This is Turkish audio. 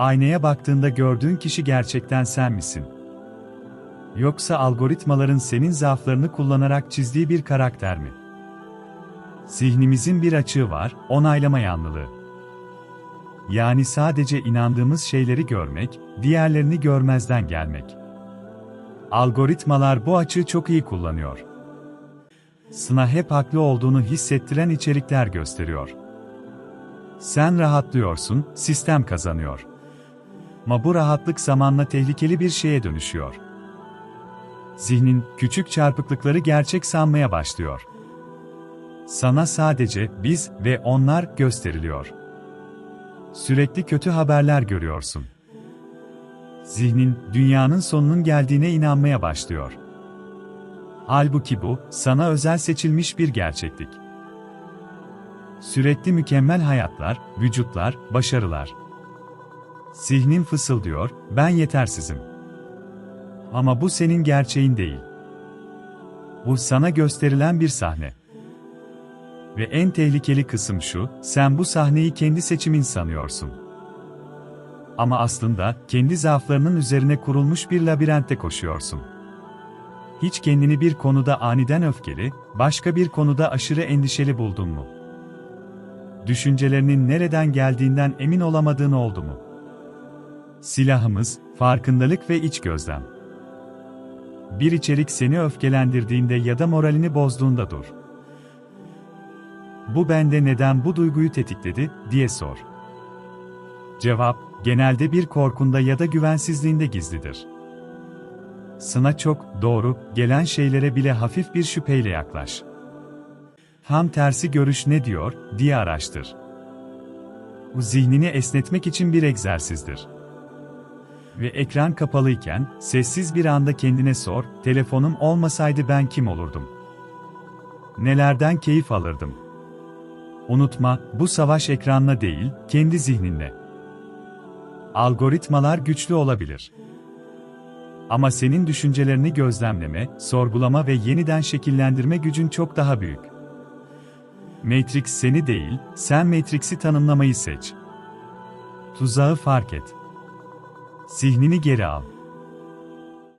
Aynaya baktığında gördüğün kişi gerçekten sen misin? Yoksa algoritmaların senin zaaflarını kullanarak çizdiği bir karakter mi? Zihnimizin bir açığı var, onaylama yanlılığı. Yani sadece inandığımız şeyleri görmek, diğerlerini görmezden gelmek. Algoritmalar bu açığı çok iyi kullanıyor. Sana hep haklı olduğunu hissettiren içerikler gösteriyor. Sen rahatlıyorsun, sistem kazanıyor. Ama bu rahatlık zamanla tehlikeli bir şeye dönüşüyor. Zihnin küçük çarpıklıkları gerçek sanmaya başlıyor. Sana sadece biz ve onlar gösteriliyor. Sürekli kötü haberler görüyorsun. Zihnin dünyanın sonunun geldiğine inanmaya başlıyor. Halbuki bu sana özel seçilmiş bir gerçeklik. Sürekli mükemmel hayatlar, vücutlar, başarılar. Zihnin fısıldıyor, ben yetersizim. Ama bu senin gerçeğin değil. Bu sana gösterilen bir sahne. Ve en tehlikeli kısım şu, sen bu sahneyi kendi seçimin sanıyorsun. Ama aslında kendi zaaflarının üzerine kurulmuş bir labirentte koşuyorsun. Hiç kendini bir konuda aniden öfkeli, başka bir konuda aşırı endişeli buldun mu? Düşüncelerinin nereden geldiğinden emin olamadığın oldu mu? Silahımız, farkındalık ve iç gözlem. Bir içerik seni öfkelendirdiğinde ya da moralini bozduğunda dur. Bu bende neden bu duyguyu tetikledi diye sor. Cevap, genelde bir korkunda ya da güvensizliğinde gizlidir. Sana çok doğru gelen şeylere bile hafif bir şüpheyle yaklaş. Ham tersi görüş ne diyor diye araştır. Bu zihnini esnetmek için bir egzersizdir. Ve ekran kapalıyken sessiz bir anda kendine sor, telefonum olmasaydı ben kim olurdum? Nelerden keyif alırdım? Unutma, bu savaş ekranla değil, kendi zihninle. Algoritmalar güçlü olabilir. Ama senin düşüncelerini gözlemleme, sorgulama ve yeniden şekillendirme gücün çok daha büyük. Matrix seni değil, sen Matrix'i tanımlamayı seç. Tuzağı fark et. Zihnini geri al.